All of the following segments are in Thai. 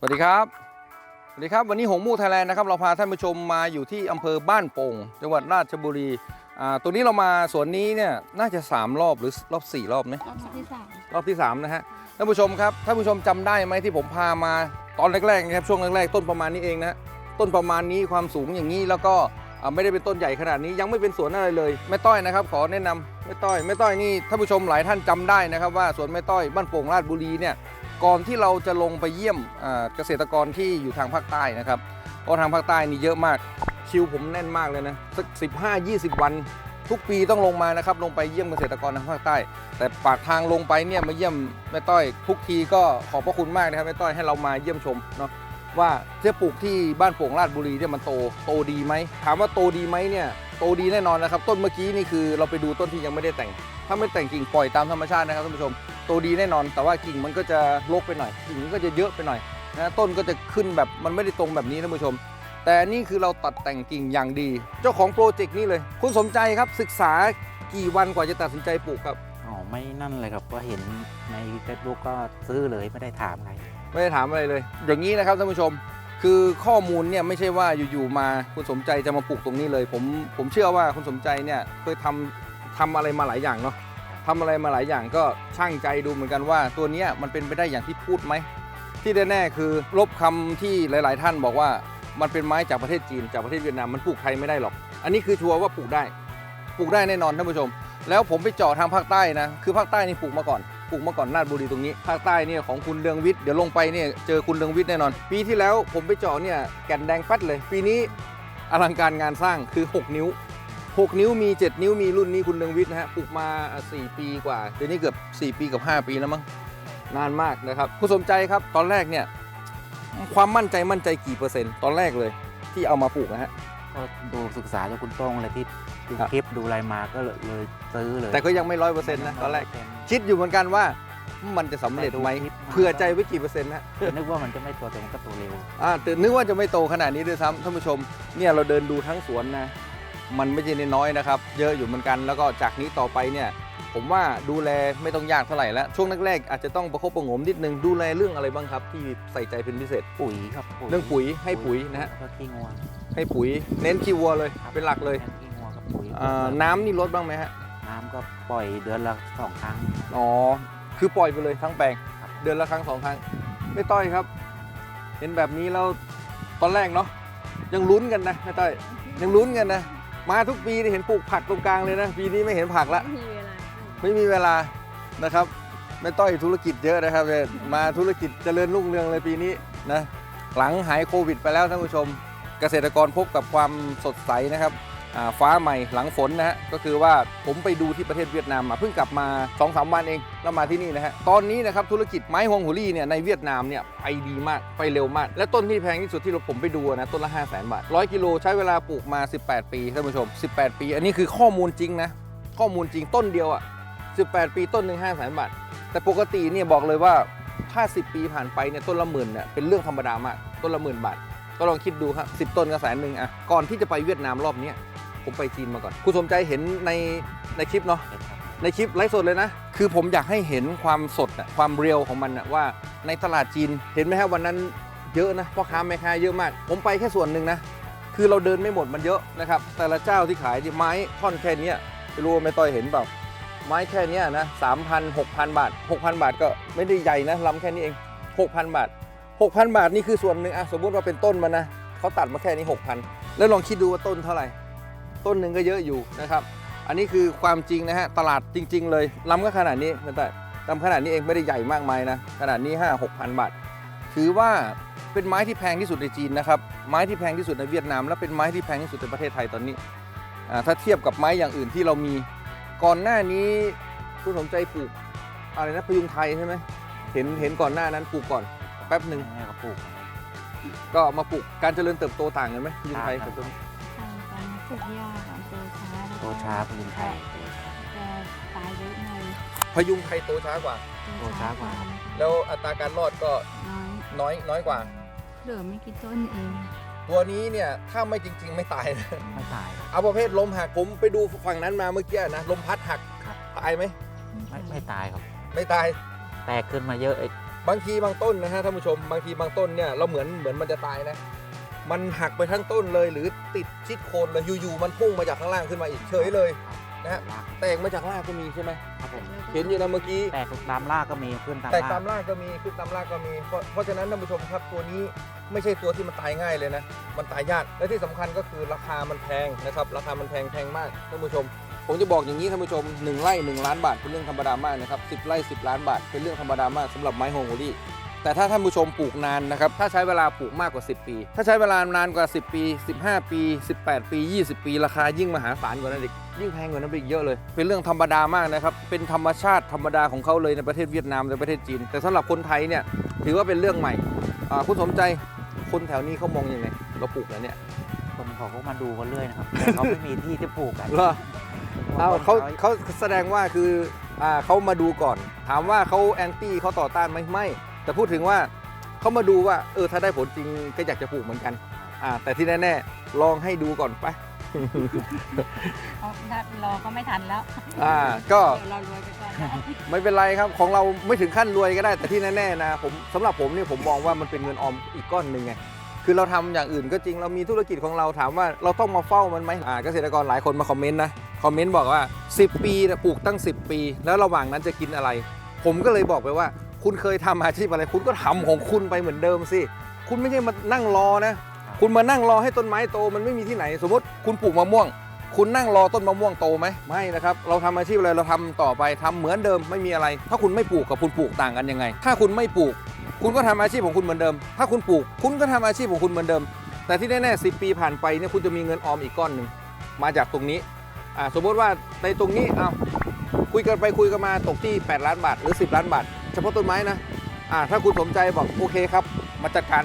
สวัสดีครับ สวัสดีครับ วันนี้หงมูไทยแลนด์นะครับ เราพาท่านผู้ชมมาอยู่ที่อำเภอบ้านโป่ง จังหวัดราชบุรี อ่า ตัวนี้เรามาสวนนี้เนี่ย น่าจะ 3 รอบหรือรอบ 4 รอบนะรอบที่สามรอบที่ 3 นะฮะ ท่านผู้ชมครับ ท่านผู้ชมจำได้ไหมที่ผมพามาตอนแรกๆนะครับ ช่วงแรกๆ ต้นประมาณนี้เองนะ ต้นประมาณนี้ความสูงอย่างนี้แล้วก็อ่าไม่ได้เป็นต้นใหญ่ขนาดนี้ ยังไม่เป็นสวนอะไรเลย แม่ต้อยนะครับ ขอแนะนำแม่ต้อย แม่ต้อยนี่ ท่านผู้ชมหลายท่านจำได้นะครับว่าสวนแม่ต้อยบ้านโป่งราชบุรีเนี่ย ก่อนที่เราจะลงไปเยี่ยมเกษตรกรที่อยู่ทางภาคใต้นะครับเพราะทางภาคใต้นี่เยอะมากคิวผมแน่นมากเลยนะสัก15 20 วัน ทุกปีต้องลงมานะครับลงไปเยี่ยมเกษตรกรทางภาคใต้ แต่ปากทางลงไปเนี่ยมาเยี่ยมแม่ต้อย ทุกทีก็ขอบพระคุณมากนะครับแม่ต้อยให้เรามาเยี่ยมชมเนาะว่าจะปลูกที่บ้านโป่งราชบุรีเนี่ยมันโตโตดีไหมถามว่าโตดีไหมเนี่ยโตดีแน่นอนนะครับ ต้นเมื่อกี้นี่คือเราไปดูต้นที่ยังไม่ได้แต่ง ถ้าไม่แต่งกิ่งปล่อยตามธรรมชาตินะครับท่านผู้ชม โตดีแน่นอน แต่ว่ากิ่งมันก็จะรกไปหน่อย กิ่งมันก็จะเยอะไปหน่อยนะต้นก็จะขึ้นแบบมันไม่ได้ตรงแบบนี้ท่านผู้ชม แต่นี่คือเราตัดแต่งกิ่งอย่างดี เจ้าของโปรเจกต์นี้เลย คุณสมใจครับศึกษากี่วันกว่าจะตัดสินใจปลูกครับอ๋อไม่นั่นเลยครับก็เห็นใน Facebook ก็ซื้อเลยไม่ได้ถามใครไม่ได้ถามอะไรเลย อย่างนี้นะครับท่านผู้ชม คือข้อมูลเนี่ยไม่ใช่ว่าอยู่ๆมาคุณสมใจจะมาปลูกตรงนี้เลย ผมผมเชื่อว่าคุณสมใจเนี่ยเคยทำทำอะไรมาหลายอย่างเนาะ ทำอะไรมาหลายอย่างก็ช่างใจดูเหมือนกันว่า ตัวนี้มันเป็นไปได้อย่างที่พูดไหม ที่แน่ๆคือลบคำที่หลาย ๆ ท่านบอกว่ามันเป็นไม้จากประเทศจีนจากประเทศเวียดนามมันปลูกไทยไม่ได้หรอก อันนี้คือชัวร์ว่าปลูกได้ ปลูกได้แน่นอนท่านผู้ชม แล้วผมไปเจาะทางภาคใต้นะ คือภาคใต้นี่ปลูกมาก่อน ปลูกมาก่อนราชบุรีตรงนี้ ภาคใต้เนี่ยของคุณเรืองวิทย์ เดี๋ยวลงไปเนี่ยเจอคุณเรืองวิทย์แน่นอน ปีที่แล้วผมไปเจาะเนี่ยแก่นแดงปัดเลย ปีนี้อลังการงานสร้างคือ 6 นิ้ว 6 นิ้วมี 7 นิ้วมีรุ่นนี้คุณเรืองวิทย์นะฮะปลูกมา 4 ปีกว่าเดี๋ยวนี้เกือบ 4 ปีกับ 5 ปีแล้วมั้งนานมากนะครับคุณสมใจครับตอนแรกเนี่ยความมั่นใจมั่นใจกี่เปอร์เซ็นต์ตอนแรกเลยที่เอามาปลูกนะฮะก็ดูศึกษาจากคุณโต้งอะไรที่ดูครับคลิปดูอะไรมาก็เลยเลยซื้อเลย แต่ก็ยังไม่ร้อยเปอร์เซ็นต์นะตอนแรกคิดอยู่เหมือนกันว่ามันจะสำเร็จไหมแต่ดูคลิปมาเผื่อใจไว้กี่เปอร์เซ็นต์นะนึกว่ามันจะไม่โตแต่มันก็โตเร็วอ่าแต่นึกว่าจะไม่โตขนาดนี้ด้วยซ้ำท่านผู้ชมเนี่ยเราเดินดูทั้งสวนนะ มันไม่ใช่น้อยๆนะครับ เยอะอยู่เหมือนกัน แล้วก็จากนี้ต่อไปเนี่ย ผมว่าดูแลไม่ต้องยากเท่าไหร่แล้ว ช่วงแรกๆอาจจะต้องประคบประหงมนิดนึง ดูแลเรื่องอะไรบ้างครับ ที่ใส่ใจเป็นพิเศษ ปุ๋ยครับเรื่องปุ๋ยให้ปุ๋ยนะฮะแล้วก็ขี้งัวให้ปุ๋ย เน้นขี้วัวเลยครับเป็นหลักเลยขี้งัวกับปุ๋ยอ่าน้ำนี่ลดบ้างไหมฮะน้ำก็ปล่อยเดือนละสองครั้งอ๋อคือปล่อยไปเลยทั้งแปลงครับเดือนละครั้งสองครั้งไม่ต้อยครับ เห็นแบบนี้แล้วตอนแรกเนาะยังลุ้นกันนะไม่ต้อยยังลุ้นกันนะ มาทุกปีที่เห็นปลูกผักตรงกลางเลยนะ ปีนี้ไม่เห็นผักละไม่มีเวลาปลูกไม่มีเวลานะครับไม่ต้อยธุรกิจเยอะนะครับเนี่ยมาธุรกิจเจริญรุ่งเรืองเลยปีนี้นะหลังหายโควิด ไปแล้วท่านผู้ชม เกษตรกรพบกับความสดใสนะครับอ่า ฟ้าใหม่หลังฝนนะฮะก็คือว่าผมไปดูที่ประเทศเวียดนามมาเพิ่งกลับมา2อสวันเองแล้วมาที่นี่นะฮะตอนนี้นะครับธุรกิจไม้ฮวงหัวลี่เนี่ยในเวียดนามเนี่ยไปดีมากไปเร็วมาก และต้นที่แพงที่สุดที่เราผมไปดูนะต้นละ 5 0 0 0 0 0บาทร้อยกิโลใช้เวลาปลูกมา 18 ปีท่านผู้ชม 18 ปี อันนี้คือข้อมูลจริงนะข้อมูลจริงต้นเดียวอะ18 ปีต้นหนึ่ง5 0 0 0 0 0บาทแต่ปกติเนี่ยบอกเลยว่าถ้า 10 ปีผ่านไปเนี่ยต้นละหมื่นเนี่ยเป็นเรื่องธรรมดามากต้นละหมื่นบาท ก็ลองคิดดูครับ10 ต้นก็แสนหนึ่งอะก่อนที่จะไปเวียดนามรอบนี้ ผมไปจีนมาก่อน คุณสมใจเห็นในในคลิปเนาะเห็นครับในคลิปไลฟ์สดเลยนะ คือผมอยากให้เห็นความสดอะความเรียวของมันอะว่าในตลาดจีนเห็นไหมครับวันนั้นเยอะนะพ่อค้าแม่ค้าเยอะมาก ผมไปแค่ส่วนหนึ่งนะ คือเราเดินไม่หมดมันเยอะนะครับ แต่ละเจ้าที่ขายที่ไม้ท่อนแค่เนี้ยไม่รู้ว่าไม่ต้อยเห็นเปล่าไม้แค่เนี้ยนะสามพันหกพันบาทหกพันบาทก็ไม่ได้ใหญ่นะลำแค่นี้เองหกพันบาทหกพันบาทนี่คือส่วนหนึ่งอะสมมุติว่าเป็นต้นมันนะเขาตัดมาแค่นี้หกพันแล้วลองคิดดูว่าต้นเท่าไหร่ ต้นหนึ่งก็เยอะอยู่นะครับ อันนี้คือความจริงนะฮะตลาดจริง ๆ เลยลำก็ขนาดนี้ไม่ได้ลำขนาดนี้เองไม่ได้ใหญ่มากมายนะขนาดนี้ห้าหกพันบาท ถือว่าเป็นไม้ที่แพงที่สุดในจีนนะครับไม้ที่แพงที่สุดในเวียดนามและเป็นไม้ที่แพงที่สุดในประเทศไทยตอนนี้อ่าถ้าเทียบกับไม้อย่างอื่นที่เรามี ก่อนหน้านี้คุณสมใจปลูกอะไรนะพยุงไทยใช่ไหมเห็นเห็นก่อนหน้านั้นปลูกก่อนแป๊บหนึ่งแม่ก็ปลูก ก็มาปลูกการเจริญเติบโตต่างกันไหมพยุงไทยกับต้นทางการ ปลูกหญ้าก่อนโตช้าแล้วก็โตช้าพยุงไทยโตช้าจะตายเยอะหน่อยพยุงไทยโตช้ากว่าโตช้ากว่า แล้วอัตราการรอดก็น้อยน้อยน้อยกว่า เหลือไม่กี่ต้นเองตัวนี้เนี่ยถ้าไม่จริง ๆ ไม่ตายนะ ไม่ตาย เอาประเภทลมหักผมไปดูฝั่งนั้นมาเมื่อกี้นะลมพัดหักครับ ตายไหมไม่ไม่ตายครับ ไม่ตาย แตกขึ้นมาเยอะไอ้บางทีบางต้นนะฮะท่านผู้ชมบางทีบางต้นเนี่ยเราเหมือนเหมือนมันจะตายนะ มันหักไปทั้งต้นเลยหรือติดชิดโคนเลยอยู่ๆมันพุ่งมาจากข้างล่างขึ้นมาอีกเฉยเลยนะฮะแตกมาจากรากก็มีใช่ไหมครับผมเห็นอยู่นะเมื่อกี้ แตกตามรากก็มีขึ้นตามแตกรากตามรากก็มีขึ้นตามรากก็มี เพราะเพราะฉะนั้นท่านผู้ชมครับตัวนี้ไม่ใช่ตัวที่มันตายง่ายเลยนะ มันตายยาก และที่สำคัญก็คือราคามันแพงนะครับ ราคามันแพงแพงมากท่านผู้ชม ผมจะบอกอย่างนี้ท่านผู้ชม 1ไร่1ล้านบาทเป็นเรื่องธรรมดามากนะครับ10ไร่10 ล้านบาทเป็นเรื่องธรรมดามากสำหรับไม้ฮวงโอรี่ แต่ถ้าท่านผู้ชมปลูกนานนะครับ ถ้าใช้เวลาปลูกมากกว่า 10 ปี ถ้าใช้เวลานานกว่า 10 ปี 15 ปี 18 ปี 20 ปี ราคายิ่งมหาศาลกว่านั้นอีกยิ่งแพงกว่านั้นไปอีกเยอะเลย เป็นเรื่องธรรมดามากนะครับ เป็นธรรมชาติธรรมดาของเขาเลยในประเทศเวียดนามในประเทศจีน แต่สำหรับคนไทยเนี่ยถือว่าเป็นเรื่องใหม่อ่าคุณสมใจคนแถวนี้เขามองยังไงเราปลูกแล้วเนี่ยคนเขาก็มาดูกันเรื่อยนะครับแต่เขาไม่มีที่จะปลูกกันเหรอเอาเขาเขาแสดงว่าคืออ่าเขามาดูก่อน ถามว่าเขาแอนตี้เขาต่อต้านไหมไม่ แต่พูดถึงว่าเขามาดูว่าเออถ้าได้ผลจริงก็อยากจะปลูกเหมือนกันอ่าแต่ที่แน่ๆลองให้ดูก่อนไปเอาถ้ารอก็ไม่ทันแล้วอ่าก็เดี๋ยวเรารวยไปก่อนนะไม่เป็นไรครับของเราไม่ถึงขั้นรวยก็ได้ แต่ที่แน่ๆนะผมสำหรับผมเนี่ยผมมองว่ามันเป็นเงินออมอีกก้อนหนึ่งไงคือเราทำอย่างอื่นก็จริงเรามีธุรกิจของเราถามว่าเราต้องมาเฝ้ามันไหมอ่าเกษตรกรหลายคนมาคอมเมนต์นะคอมเมนต์บอกว่า 10 ปีนะปลูกตั้ง 10 ปี แล้วระหว่างนั้นจะกินอะไร ผมก็เลยบอกไปว่า คุณเคยทำอาชีพอะไร คุณก็ทำของคุณไปเหมือนเดิมสิ คุณไม่ใช่มานั่งรอนะ คุณมานั่งรอให้ต้นไม้โต มันไม่มีที่ไหน สมมติคุณปลูกมะม่วง คุณนั่งรอต้นมะม่วงโตไหมไม่นะครับ เราทำอาชีพอะไร เราทำต่อไปทำเหมือนเดิมไม่มีอะไร ถ้าคุณไม่ปลูกกับคุณปลูกต่างกันยังไง ถ้าคุณไม่ปลูก คุณก็ทำอาชีพของคุณเหมือนเดิม ถ้าคุณปลูก คุณก็ทำอาชีพของคุณเหมือนเดิม แต่ที่แน่ๆสิปีผ่านไปเนี่ยคุณจะมีเงินออมอีกก้อนหนึ่งมาจากตรงนี้อ่าสมมติว่าในตรงนี้อ้าวคุยกันไปคุยกันมาตกที่ 8 ล้านบาทหรือ 10 ล้านบาท เฉพาะต้นไม้นะอ่าถ้าคุณสมใจบอกโอเคครับ มาจัดการ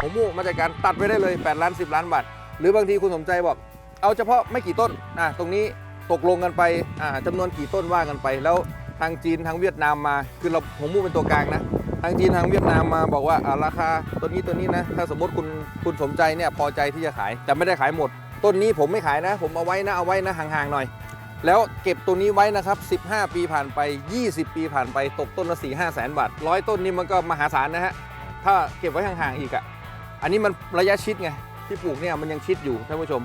ผมมู่มาจัดการตัดไปได้เลย8ล้าน10 ล้านบาทหรือบางทีคุณสมใจบอก เอาเฉพาะไม่กี่ต้นอะตรงนี้ตกลงกันไปอ่าจำนวนกี่ต้นว่ากันไป แล้วทางจีนทางเวียดนามมาคือเราผมมู่เป็นตัวกลางนะทางจีนทางเวียดนามมาบอกว่าอ่าราคาต้นนี้ต้นนี้นะ ถ้าสมมติคุณคุณสมใจเนี่ยพอใจที่จะขาย แต่ไม่ได้ขายหมด ต้นนี้ผมไม่ขายนะ ผมเอาไว้นะเอาไว้นะห่างๆหน่อย แล้วเก็บตัวนี้ไว้นะครับ 15 ปีผ่านไป 20 ปีผ่านไปตกต้นละ4 5แสนบาทร้อยต้นนี้มันก็มหาศาลนะฮะ ถ้าเก็บไว้ห่างๆอีกอะ อันนี้มันระยะชิดไง ที่ปลูกเนี่ยมันยังชิดอยู่ท่านผู้ชม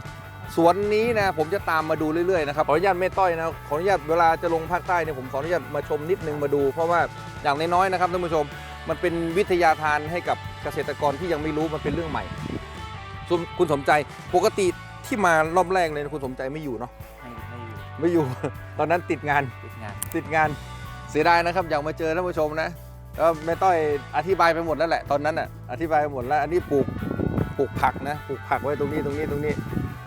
สวนนี้นะผมจะตามมาดูเรื่อยๆนะครับ ขออนุญาตแม่ต้อยนะ ขออนุญาตเวลาจะลงภาคใต้เนี่ยผมขออนุญาตมาชมนิดนึงมาดู เพราะว่าอย่างน้อยๆนะครับท่านผู้ชม มันเป็นวิทยาทานให้กับเกษตรกรที่ยังไม่รู้มันเป็นเรื่องใหม่ คุณสมใจปกติที่มารอบแรกเลยคุณสมใจไม่อยู่เนาะ ไม่ไม่อยู่ไม่อยู่ ตอนนั้นติดงานติดงาน ติดงานเสียดายนะครับอยากมาเจอท่านผู้ชมนะแล้วแม่ต้อยอธิบายไปหมดแล้วแหละตอนนั้นอะอธิบายไปหมดแล้ว อันนี้ปลูกปลูกผักนะปลูกผักไว้ตรงนี้ตรงนี้ตรงนี้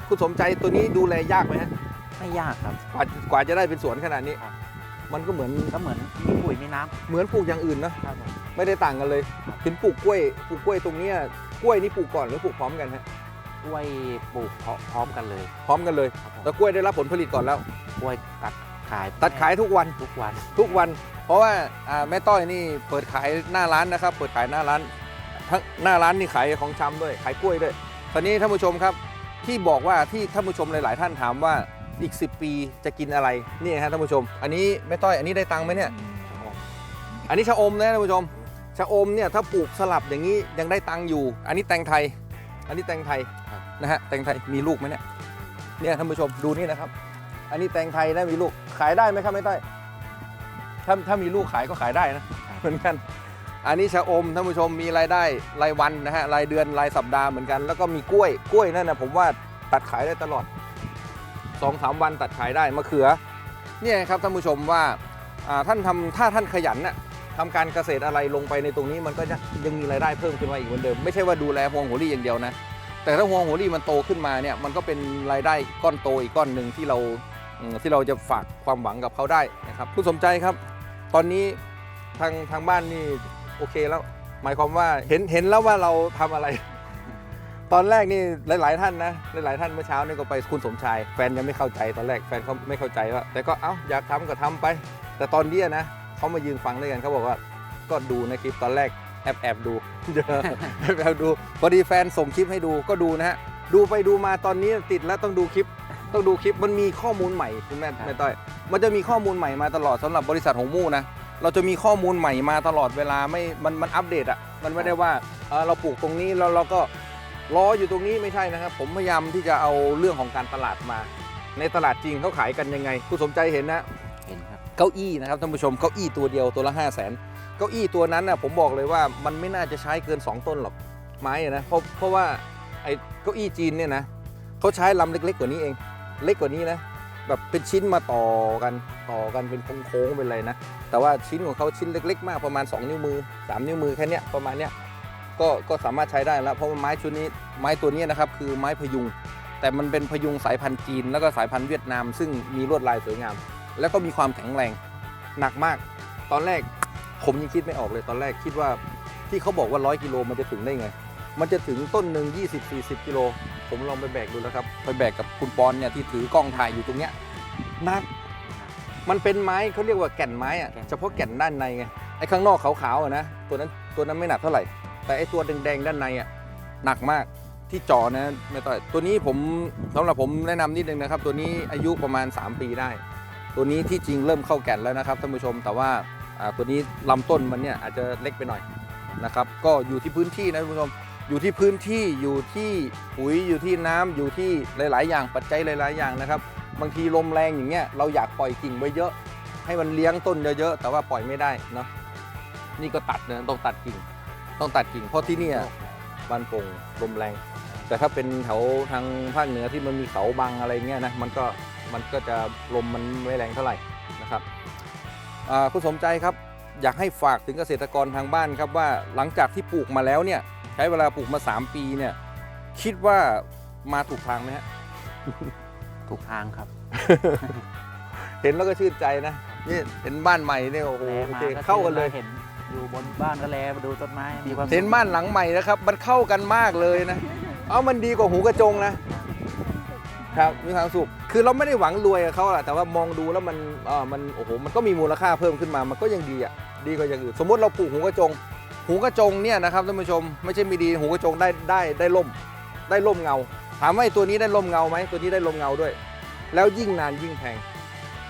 คุณสมใจตัวนี้ดูแลยากไหมฮะไม่ยากครับ กว่ากว่าจะได้เป็นสวนขนาดนี้ครับ มันก็เหมือนก็เหมือนมีปุ๋ยมีน้เหมือนปลูกอย่างอื่นนะำครับผมไม่ได้ต่างกันเลยเห็นปลูกกล้วยปลูกกล้วยตรงเนี้ยกล้วยนี่ปลูกก่อนหรือปลูกพร้อมกันฮะ กล้วยปลูกพร้อมกันเลยพร้อมกันเลยครับผมแล้วกล้วยได้รับผลผลิตก่อนแล้ว กล้วยตัดขายตัดขายทุกวันทุกวันทุกวัน เพราะว่าอ่าแม่ต้อยนี่เปิดขายหน้าร้านนะครับ เปิดขายหน้าร้านทั้งหน้าร้านนี่ขายของชำด้วย ขายกล้วยด้วยตอนนี้ท่านผู้ชมครับ ที่บอกว่าที่ท่านผู้ชมหลาย ๆ ท่านถามว่าอีก 10 ปีจะกินอะไรนี่ฮะท่านผู้ชม อันนี้แม่ต้อยอันนี้ได้ตังค์ไหมเนี่ย อันนี้ชะอมนะท่านผู้ชม ชะอมเนี่ยถ้าปลูกสลับอย่างนี้ยังได้ตังค์อยู่ อันนี้แตงไทย อันนี้แตงไทยครับ นะฮะแตงไทยมีลูกไหมเนี่ยเนี่ยท่านผู้ชมดูนี่นะครับ อันนี้แตงไทยนะมีลูกขายได้ไหมครับแม่ต้อยถ้าถ้ามีลูกขายก็ขายได้นะเหมือนกัน อันนี้ชะอมท่านผู้ชมมีรายได้รายวันนะฮะรายเดือนรายสัปดาห์เหมือนกัน แล้วก็มีกล้วยกล้วยนั่นนะผมว่าตัดขายได้ตลอดสองสามวันตัดขายได้มะเขือเนี่ยครับท่านผู้ชมว่าท่านทำถ้าท่านขยันน่ะทำการเกษตรอะไรลงไปในตรงนี้มันก็ยังมีรายได้เพิ่มขึ้นมาอีกเหมือนเดิม ไม่ใช่ว่าดูแลพวงหัวรี่อย่างเดียวนะ แต่ถ้าพวงหัวรี่มันโตขึ้นมาเนี่ยมันก็เป็นรายได้ก้อนโตอีกก้อนหนึ่งที่เราที่เราจะฝากความหวังกับเขาได้นะครับผู้สมใจครับ ตอนนี้ทางทางบ้านนี่โอเคแล้ว หมายความว่าเห็นเห็นแล้วว่าเราทำอะไร ตอนแรกนี่หลาย ๆ ท่านนะหลาย ๆ ท่านเมื่อเช้านี่ก็ไปคุณสมชายแฟนยังไม่เข้าใจตอนแรกแฟนเขาไม่เข้าใจว่าแต่ก็เอ้าอยากทำก็ทำไป แต่ตอนนี้นะเขามายืนฟังด้วยกันเขาบอกว่าก็ดูในคลิปตอนแรก แอบแอบดูแอบแอบดูพอดีแฟนส่งคลิปให้ดูก็ดูนะฮะดูไปดูมาตอนนี้ติดแล้วต้องดูคลิป ต้องดูคลิปมันมีข้อมูลใหม่คุณแม่แม่ต้อย มันจะมีข้อมูลใหม่มาตลอดสำหรับบริษัทหงมู่นะเราจะมีข้อมูลใหม่มาตลอดเวลาไม่มันมันอัปเดตอะมันไม่ได้ว่าเอ่อเราปลูกตรงนี้แล้วเราก็รออยู่ตรงนี้ไม่ใช่นะครับผมพยายามที่จะเอาเรื่องของการตลาดมา ในตลาดจริงเขาขายกันยังไง คุณสมใจเห็นนะเห็นครับเก้าอี้นะครับท่านผู้ชมเก้าอี้ตัวเดียวตัวละ5 0 0 0 0น เก้าอี้ตัวนั้นนะผมบอกเลยว่ามันไม่น่าจะใช้เกิน 2 ต้นหรอกไม้นะเพราะเพราะว่าไอ้เก้าอี้จีนเนี่ยนะเขาใช้ลำเล็ก ๆ กว่านี้เอง เล็กกว่านี้นะแบบเป็นชิ้นมาต่อกันต่อกันเป็นโค้งๆเป็นอะไรนะแต่ว่าชิ้นของเขาชิ้นเล็ก ๆ มากประมาณ 2 นิ้วมือ 3 นิ้วมือแค่นี้ประมาณเนี้ยก็ก็สามารถใช้ได้แล้ว เพราะว่าไม้ชุดนี้ไม้ตัวนี้นะครับคือไม้พยุง แต่มันเป็นพยุงสายพันธุ์จีน แล้วก็สายพันธุ์เวียดนาม ซึ่งมีลวดลายสวยงาม แล้วก็มีความแข็งแรงหนักมาก ตอนแรก ผมยังคิดไม่ออกเลยตอนแรกคิดว่าที่เขาบอกว่า 100 กิโลมันจะถึงได้ไง มันจะถึงต้นหนึ่ง20-40 กิโล ผมลองไปแบกดูแล้วครับ ไปแบกกับคุณปอนเนี่ยที่ถือกล้องถ่ายอยู่ตรงเนี้ยหนัก มันเป็นไม้เขาเรียกว่าแก่นไม้อะเฉพาะแก่นด้านในไง ไอ้ข้างนอกขาวๆอะนะ ตัวนั้นตัวนั้นไม่หนักเท่าไหร่ แต่ไอ้ตัวแดงๆด้านในอะหนักมาก ที่จอนะไม่ต่อยตัวนี้ผมสำหรับผมแนะนำนิดนึงนะครับ ตัวนี้อายุประมาณ 3 ปีได้ ตัวนี้ที่จริงเริ่มเข้าแก่นแล้วนะครับท่านผู้ชม แต่ว่าอ่า ตัวนี้ลำต้นมันเนี่ยอาจจะเล็กไปหน่อยนะครับ ก็อยู่ที่พื้นที่นะท่านผู้ชมอยู่ที่พื้นที่อยู่ที่ปุ๋ยอยู่ที่น้ำอยู่ที่หลาย ๆ อย่างปัจจัยหลาย ๆ อย่างนะครับ บางทีลมแรงอย่างเงี้ยเราอยากปล่อยกิ่งไว้เยอะ ให้มันเลี้ยงต้นเยอะๆแต่ว่าปล่อยไม่ได้เนาะนี่ก็ตัดนะต้องตัดกิ่ง ต้องตัดกิ่งเพราะที่นี่บ้านโป่งลมแรง แต่ถ้าเป็นแถวทางภาคเหนือที่มันมีเขาบังอะไรเงี้ยนะมันก็มันก็จะลมมันไม่แรงเท่าไหร่ คุณสมใจครับอยากให้ฝากถึงเกษตรกรทางบ้านครับว่าหลังจากที่ปลูกมาแล้วเนี่ยใช้เวลาปลูกมา 3 ปีเนี่ยคิดว่ามาถูกทางไหมฮะถูกทางครับ เห็นแล้วก็ชื่นใจนะนี่เห็นบ้านใหม่เนี่ยโอ้โหแลโอมาเคก็เข้ากันเลยเห็นอยู่บนบ้านก็แลมาดูต้นไม้มีความสุขเห็นบ้านหลังใหม่นะครับ มันเข้ากันมากเลยนะ เอามันดีกว่าหูกระจงนะครับมีความสุข คือเราไม่ได้หวังรวยกับเขาแหละแต่ว่ามองดูแล้วมันเออมันโอ้โหมันก็มีมูลค่าเพิ่มขึ้นมา มันก็ยังดีอะดีกว่าอย่างอื่นสมมติเราปลูกหูกระจง หูกระจงเนี่ยนะครับท่านผู้ชมไม่ใช่มีดีหูกระจงได้ได้ได้ล่ม ได้ล่มเงา ถามว่าไอ้ตัวนี้ได้ล่มเงาไหมตัวนี้ได้ล่มเงาด้วย แล้วยิ่งนานยิ่งแพง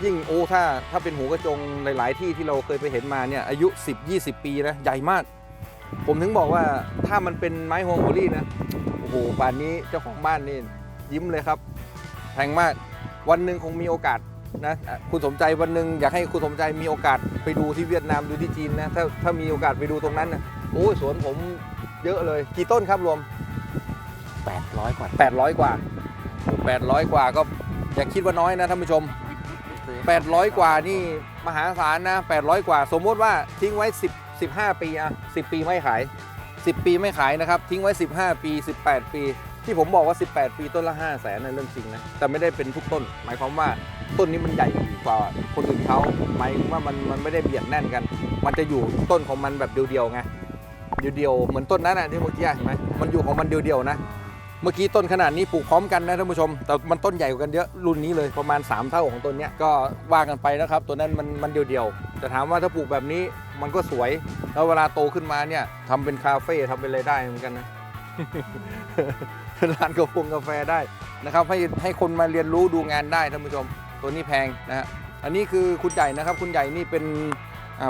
ยิ่งโอ้ถ้าถ้าเป็นหูกระจงหลาย ๆ ที่ที่เราเคยไปเห็นมาเนี่ยอายุ 10-20 ปีนะใหญ่มาก ผมถึงบอกว่าถ้ามันเป็นไม้ฮวงโอรี่นะโอ้โหป่านนี้เจ้าของบ้านนี่ยิ้มเลยครับแพงมาก วันหนึ่งคงมีโอกาสนะอะคุณสมใจวันหนึ่งอยากให้คุณสมใจมีโอกาสไปดูที่เวียดนามดูที่จีนนะถ้าถ้ามีโอกาสไปดูตรงนั้นนะโอ้ยสวนผมเยอะเลย กี่ต้นครับรวม 800 กว่า 800 กว่าโอ้800 กว่าก็อย่าคิดว่าน้อยนะท่านผู้ชม 800 กว่านี่มหาศาลนะ 800 กว่า สมมติว่าทิ้งไว้ 10 15 ปีอะ10 ปีไม่ขาย 10 ปีไม่ขายนะครับ ทิ้งไว้ 15 ปี 18 ปี ที่ผมบอกว่า 18 ปีต้นละ 5 0 0แสนนั่นเรื่องจริงนะ แต่ไม่ได้เป็นทุกต้น หมายความว่าต้นนี้มันใหญ่กว่าคนอื่นเขาหมายว่ามันมันไม่ได้เบียดแน่นกัน มันจะอยู่ต้นของมันแบบเดียวๆไงเดียวๆเหมือนต้นนั้นนะที่เมื่อกี้เห็นไหมมันอยู่ของมันเดียวๆนะ เมื่อกี้ต้นขนาดนี้ปลูกพร้อมกันนะท่านผู้ชม แต่มันต้นใหญ่กว่ากันเยอะรุ่นนี้เลยประมาณ 3 เท่าของต้นเนี้ยก็ว่ากันไปนะครับ ตัวนั้นมันมันเดียวๆแต่ถามว่าถ้าปลูกแบบนี้มันก็สวย แล้วเวลาโตขึ้นมาเนี่ยทำเป็นคาเฟ่ทำเป็นอะไรได้เหมือนกันนะ ร้านกาแฟกาแฟได้นะครับให้ให้คนมาเรียนรู้ดูงานได้ท่านผู้ชม ตัวนี้แพงนะฮะอันนี้คือคุณใหญ่นะครับ คุณใหญ่นี่เป็น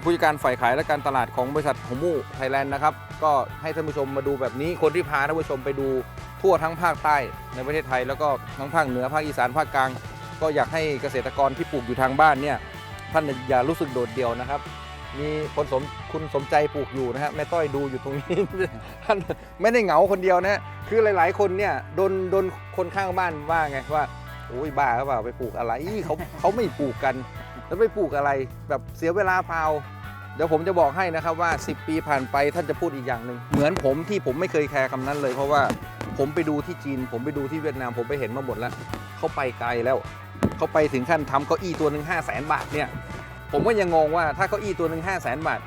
ผู้จัดการฝ่ายขายและการตลาดของบริษัทหงมู่ไทยแลนด์นะครับ ก็ให้ท่านผู้ชมมาดูแบบนี้คนที่พาท่านผู้ชมไปดูทั่วทั้งภาคใต้ในประเทศไทย แล้วก็ทั้งภาคเหนือภาคอีสานภาคกลาง ก็อยากให้เกษตรกรที่ปลูกอยู่ทางบ้านเนี่ยท่านอย่ารู้สึกโดดเดี่ยวนะครับ มีคนสมคุณสมใจปลูกอยู่นะฮะแม่ต้อยดูอยู่ตรงนี้ ท่านไม่ได้เหงาคนเดียวนะคือหลาย ๆ คนเนี่ยโดนโดนคนข้างบ้านว่าไงว่าโอ้ยบ้าหรือเปล่าไปปลูกอะไรเขาเขาไม่ปลูกกัน แล้วไปปลูกอะไรแบบเสียเวลาเปล่าเดี๋ยวผมจะบอกให้นะครับว่า 10 ปีผ่านไปท่านจะพูดอีกอย่างหนึ่งเหมือนผมที่ผมไม่เคยแคร์คำนั้นเลย เพราะว่าผมไปดูที่จีน ผมไปดูที่เวียดนามผมไปเห็นมาหมดแล้วเขาไปไกลแล้วเขาไปถึงขั้นทำเก้าอี้ตัวหนึ่งห้าแสนบาทเนี่ย ผมก็ยังงงว่าถ้าเก้าอี้ตัวหนึ่งห้าแสนบาท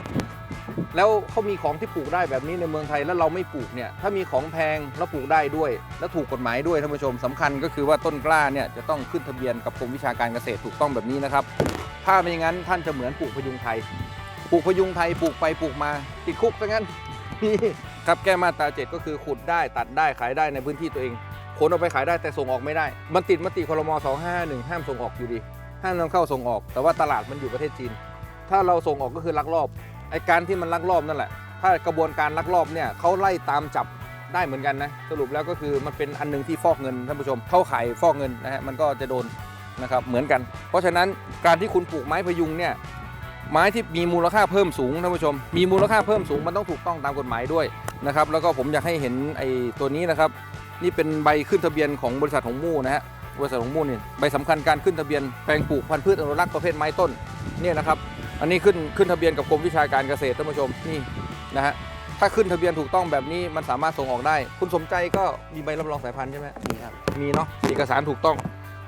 แล้วเขามีของที่ปลูกได้แบบนี้ในเมืองไทยแล้วเราไม่ปลูกเนี่ยถ้ามีของแพงแล้วปลูกได้ด้วย แล้วถูกกฎหมายด้วยท่านผู้ชมสำคัญก็คือว่าต้นกล้าเนี่ยจะต้องขึ้นทะเบียนกับกรมวิชาการเกษตรถูกต้องแบบนี้นะครับ ถ้าไม่อย่างนั้นท่านจะเหมือนปลูกพยุงไทยปลูกพยุงไทยปลูกไปปลูกมาติดคุกซะงั้นนี่ครับแก้มาตราเจ็ดก็คือขุดได้ตัดได้ขายได้ในพื้นที่ตัวเองขนออกไปขายได้แต่ส่งออกไม่ได้ มันติดมติครมอ2551ห้ามส่งออกอยู่ดี ห้ามนำเข้าส่งออก แต่ว่าตลาดมันอยู่ประเทศจีน ถ้าเราส่งออกก็คือลักลอบไอการที่มันลักลอบนั่นแหละ ถ้ากระบวนการลักลอบเนี่ยเขาไล่ตามจับได้เหมือนกันนะสรุปแล้วก็คือมันเป็นอันหนึงที่ฟอกเงินท่านผู้ชมเข้าขายฟอกเงินนะฮะมันก็จะโดนนะครับเหมือนกัน เพราะฉะนั้นการที่คุณปลูกไม้พยุงเนี่ยไม้ที่มีมูลค่าเพิ่มสูงท่านผู้ชม มีมูลค่าเพิ่มสูงมันต้องถูกต้องตามกฎหมายด้วยนะครับแล้วก็ผมอยากให้เห็นไอ้ตัวนี้นะครับ นี่เป็นใบขึ้นทะเบียนของบริษัทของมู่นะฮะ บริษัทของมู่เนี่ยใบสำคัญการขึ้นทะเบียนแปลงปลูกพันธุ์พืชอนุรักษ์ประเภทไม้ต้นเนี่ยนะครับ อันนี้ขึ้นขึ้นทะเบียนกับกรมวิชาการเกษตรท่านผู้ชมนี่นะฮะถ้าขึ้นทะเบียนถูกต้องแบบนี้มันสามารถส่งออกได้ คุณสมใจก็มีใบรับรองสายพันธุ์ใช่ไหมนี่ครับมีเนาะเอกสารถูกต้อง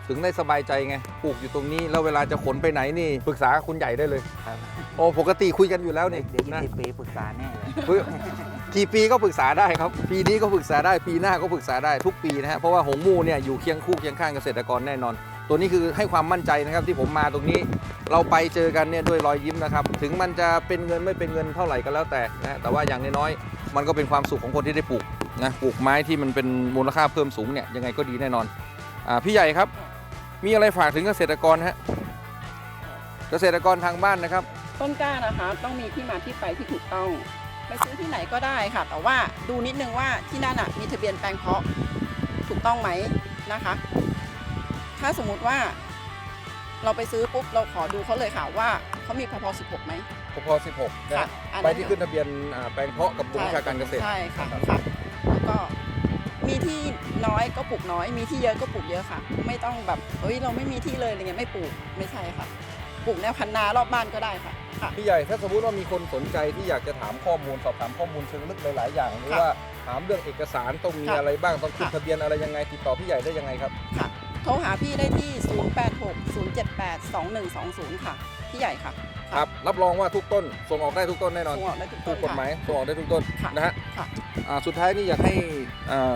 ถึงได้สบายใจไงปลูกอยู่ตรงนี้ แล้วเวลาจะขนไปไหนนี่ปรึกษาคุณใหญ่ได้เลยครับโอ้ปกติคุยกันอยู่แล้วนี่เด็กนะยี่สิบปีปรึกษาแน่เลยปึ กี่ปีก็ปรึกษาได้ครับ ปีนี้ก็ปรึกษาได้ ปีหน้าก็ปรึกษาได้ทุกปีนะฮะ เพราะว่าหงมูเนี่ยอยู่เคียงคู่เคียงข้างเกษตรกรแน่นอน ตัวนี้คือให้ความมั่นใจนะครับที่ผมมาตรงนี้ เราไปเจอกันเนี่ยด้วยรอยยิ้มนะครับ ถึงมันจะเป็นเงินไม่เป็นเงินเท่าไหร่ก็แล้วแต่นะฮะ แต่ว่าอย่างน้อยๆ มันก็เป็นความสุขของคนที่ได้ปลูกนะ ปลูกไม้ที่มันเป็นมูลค่าเพิ่มสูงเนี่ยยังไงก็ดีแน่นอน อ่า พี่ใหญ่ครับ มีอะไรฝากถึงเกษตรกรฮะ เกษตรกรทางบ้านนะครับ ต้นกล้านะคะ ต้องมีที่มาที่ไปที่ถูกต้อง ไปซื้อที่ไหนก็ได้ค่ะ แต่ว่าดูนิดนึงว่าที่นั่นอะมีทะเบียนแปลงเพาะถูกต้องไหมนะคะ ถ้าสมมุติว่าเราไปซื้อปุ๊บเราขอดูเขาเลยค่ะว่าเขามีพพ16ไหม พพ16นะค่ะฮะอันใบนั้นที่ขึ้นทะเบียนอ่าแปลงเพาะกับกรมวิชาการเกษตร ใช่ค่ะค่ะแล้วก็มีที่น้อยก็ปลูกน้อย มีที่เยอะก็ปลูกเยอะค่ะ ไม่ต้องแบบเฮ้ยเราไม่มีที่เลยอะไรเงี้ยไม่ปลูกไม่ใช่ค่ะ ปลูกแนวคันนารอบบ้านก็ได้ค่ะค่ะ พี่ใหญ่ถ้าสมมติว่ามีคนสนใจที่อยากจะถามข้อมูลสอบถามข้อมูลเชิงลึกหลาย ๆ อย่างหรือค่ะว่าถามเรื่องเอกสารต้องมีค่ะอะไรบ้างต้องขึ้นค่ะ ทะเบียนอะไรยังไงติดต่อพี่ใหญ่ได้ยังไงครับ ค่ะ โทรหาพี่ได้ที่ 0860782120 ค่ะ พี่ใหญ่ค่ะครับรับรองว่าทุกต้นส่งออกได้ทุกต้นแน่นอนส่งออกได้ทุกถูต้กนกฎหมายส่งออกได้ทุกต้นค่ะนะฮะค่ะ อ่าสุดท้ายนี่อยากให้อ่า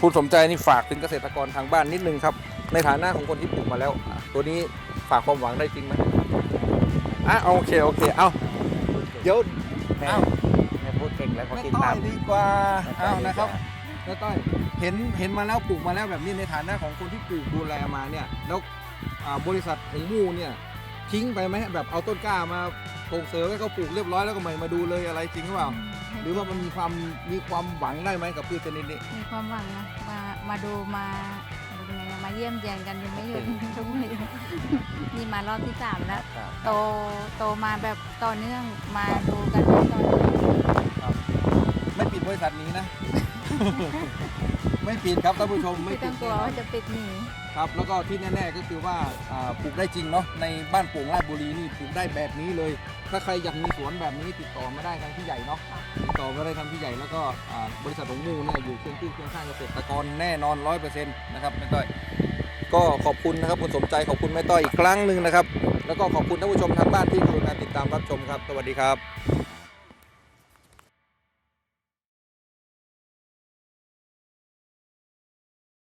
คุณสมใจนี่ฝากถึงเกษตรกรทางบ้านนิดนึงครับ ในฐานะของคนที่ปลูกมาแล้วอะตัวนี้ฝากความหวังได้จริงไหม อะโอเคโอเคเอาเดี๋ยวแม่อ้าวแม่พูดเก่งแล้วก็ไม่คิดต้อตายมดีกว่าแม่ต้เอายดีกว่า นะครับน้าต้อยเห็นเห็นมาแล้วปลูกมาแล้วแบบนี้ในฐานะของคนที่ปลูกดูแลมาเนี่ยแล้วอ่าบริษัทของมูเนี่ยทิ้งไปไหมแบบเอาต้นกล้ามาส่งเสริมให้เขาปลูกเรียบร้อยแล้วก็ไม่มาดูเลยอะไรจริงหรือเปล่า หรือว่ามันมีความมีความหวังได้ไหมกับพืชชนิดนี้ มีความหวังนะมามาดูมาดูยังไงนะ มาเยี่ยมเยียนกันยังไม่หยุดทุกเลยนี่มารอบที่สามแล้ว ครับโตโตมาแบบต่อเนื่องมาดูกันไม่ต่อเนื่องไม่ปิดบริษัทนี้นะ ไม่ปิดครับท่านผู้ชมไม่ไม่ปิต้อดงกลัวว่าจะปิดหนี ครับแล้วก็ที่แน่ๆก็คือว่าอ่าปลูกได้จริงเนาะในบ้านโป่งราชบุรีนี่ปลูกได้แบบนี้เลย ถ้าใครอยากมีสวนแบบนี้ติดต่อมาได้ทางพี่ใหญ่เนาะติดต่อมาได้ทางพี่ใหญ่แล้วก็อ่าบริษัทของมูเนี่ยอยู่เคียงคู่เคียงข้างเกษตรกรแน่นอนร้อยเปอร์เซ็นต์นะครับแม่ต้อย ก็ขอบคุณนะครับคุณสมใจขอบคุณแม่ต้อยอีกครั้งหนึ่งนะครับ แล้วก็ขอบคุณท่านผู้ชมทางบ้านที่กรุณาติดตามรับชมครับ สวัสดีครับ